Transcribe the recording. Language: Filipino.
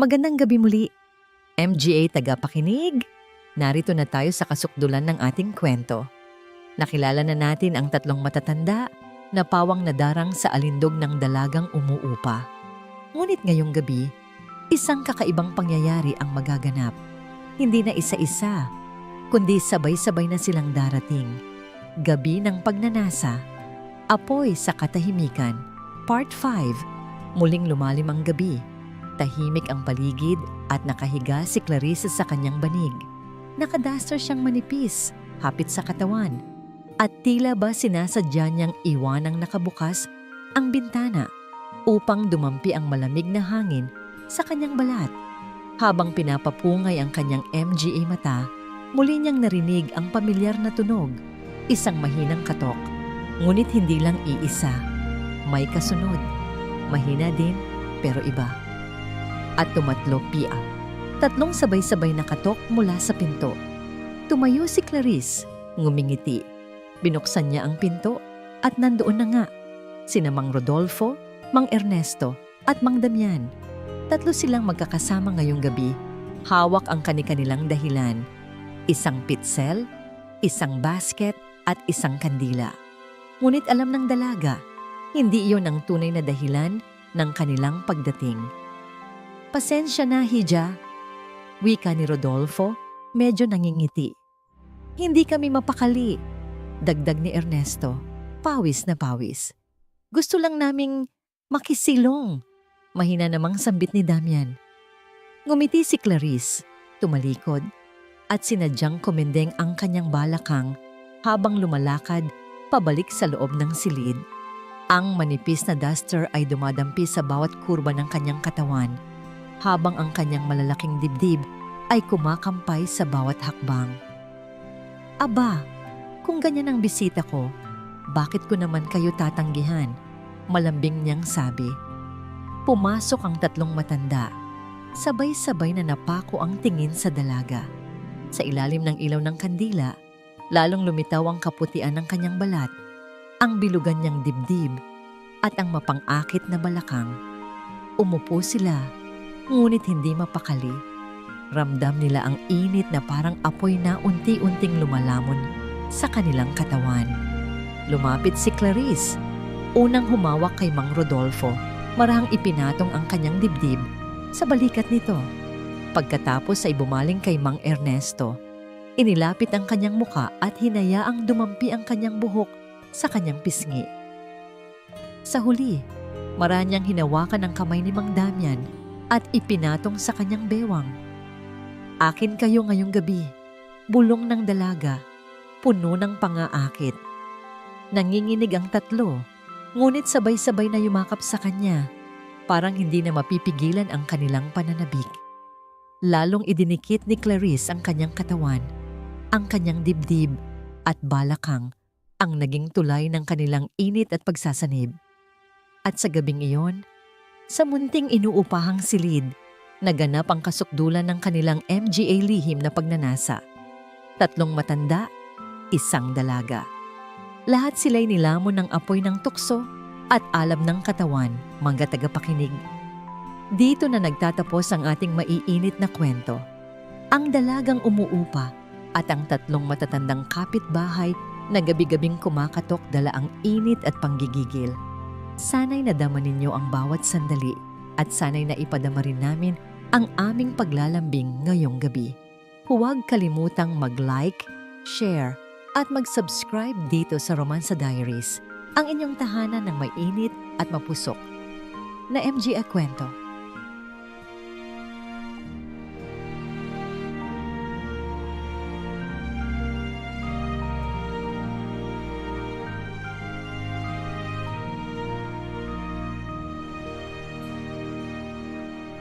Magandang gabi muli. MGA tagapakinig. Narito na tayo sa kasukdulan ng ating kwento. Nakilala na natin ang tatlong matatanda na pawang nadarang sa alindog ng dalagang umuupa. Ngunit ngayong gabi, isang kakaibang pangyayari ang magaganap. Hindi na isa-isa, kundi sabay-sabay na silang darating. Gabi ng pagnanasa, apoy sa katahimikan, Part 5, muling lumalim ang gabi. Tahimik ang paligid at nakahiga si Clarissa sa kanyang banig. Nakadaster siyang manipis, hapit sa katawan. At tila ba sinasadya niyang iwanang nakabukas ang bintana upang dumampi ang malamig na hangin sa kanyang balat. Habang pinapapungay ang kanyang MGA mata, muli niyang narinig ang pamilyar na tunog, isang mahinang katok. Ngunit hindi lang iisa, may kasunod. Mahina din, pero iba at tumatlo Pia. Tatlong sabay-sabay na katok mula sa pinto. Tumayo si Clarice, ngumingiti. Binuksan niya ang pinto at nandoon na nga. Sina Mang Rodolfo, Mang Ernesto at Mang Damian. Tatlo silang magkakasama ngayong gabi. Hawak ang kani-kanilang dahilan. Isang pitsel, isang basket at isang kandila. Ngunit alam ng dalaga, hindi iyon ang tunay na dahilan ng kanilang pagdating. Pasensya na, Hija. Wika ni Rodolfo, medyo nangingiti. Hindi kami mapakali. Dagdag ni Ernesto, pawis na pawis. Gusto lang naming makisilong. Mahina namang sambit ni Damian. Ngumiti si Clarice, tumalikod, at sinadyang komendeng ang kanyang balakang habang lumalakad pabalik sa loob ng silid. Ang manipis na duster ay dumadampi sa bawat kurba ng kanyang katawan habang ang kanyang malalaking dibdib ay kumakampay sa bawat hakbang. Aba, kung ganyan ang bisita ko, bakit ko naman kayo tatanggihan? Malambing niyang sabi. Pumasok ang tatlong matanda. Sabay-sabay na napako ang tingin sa dalaga. Sa ilalim ng ilaw ng kandila, lalong lumitaw ang kaputian ng kanyang balat, ang bilugan niyang dibdib, at ang mapangakit na balakang. Umupo sila ngunit hindi mapakali. Ramdam nila ang init na parang apoy na unti-unting lumalamon sa kanilang katawan. Lumapit si Clarice. Unang humawak kay Mang Rodolfo, marahang ipinatong ang kanyang dibdib sa balikat nito. Pagkatapos ay bumaling kay Mang Ernesto. Inilapit ang kanyang muka at hinayaang dumampi ang kanyang buhok sa kanyang pisngi. Sa huli, maranyang hinawakan ang kamay ni Mang Damian at ipinatong sa kanyang bewang. Akin kayo ngayong gabi, bulong ng dalaga, puno ng pangaakit. Nanginginig ang tatlo, ngunit sabay-sabay na yumakap sa kanya, parang hindi na mapipigilan ang kanilang pananabik. Lalong idinikit ni Clarice ang kanyang katawan, ang kanyang dibdib at balakang ang naging tulay ng kanilang init at pagsasanib. At sa gabing iyon, sa munting inuupahang silid, naganap ang kasukdulan ng kanilang MGA lihim na pagnanasa. Tatlong matanda, isang dalaga. Lahat sila'y nilamon ng apoy ng tukso at alab ng katawan, mga tagapakinig. Dito na nagtatapos ang ating maiinit na kwento. Ang dalagang umuupa at ang tatlong matatandang kapitbahay na gabi-gabing kumakatok dala ang init at panggigigil. Sana'y nadama ninyo ang bawat sandali at sana'y naipadama rin namin ang aming paglalambing ngayong gabi. Huwag kalimutang mag-like, share, at mag-subscribe dito sa Romansa Diaries, ang inyong tahanan ng may init at mapusok na MG Kwento.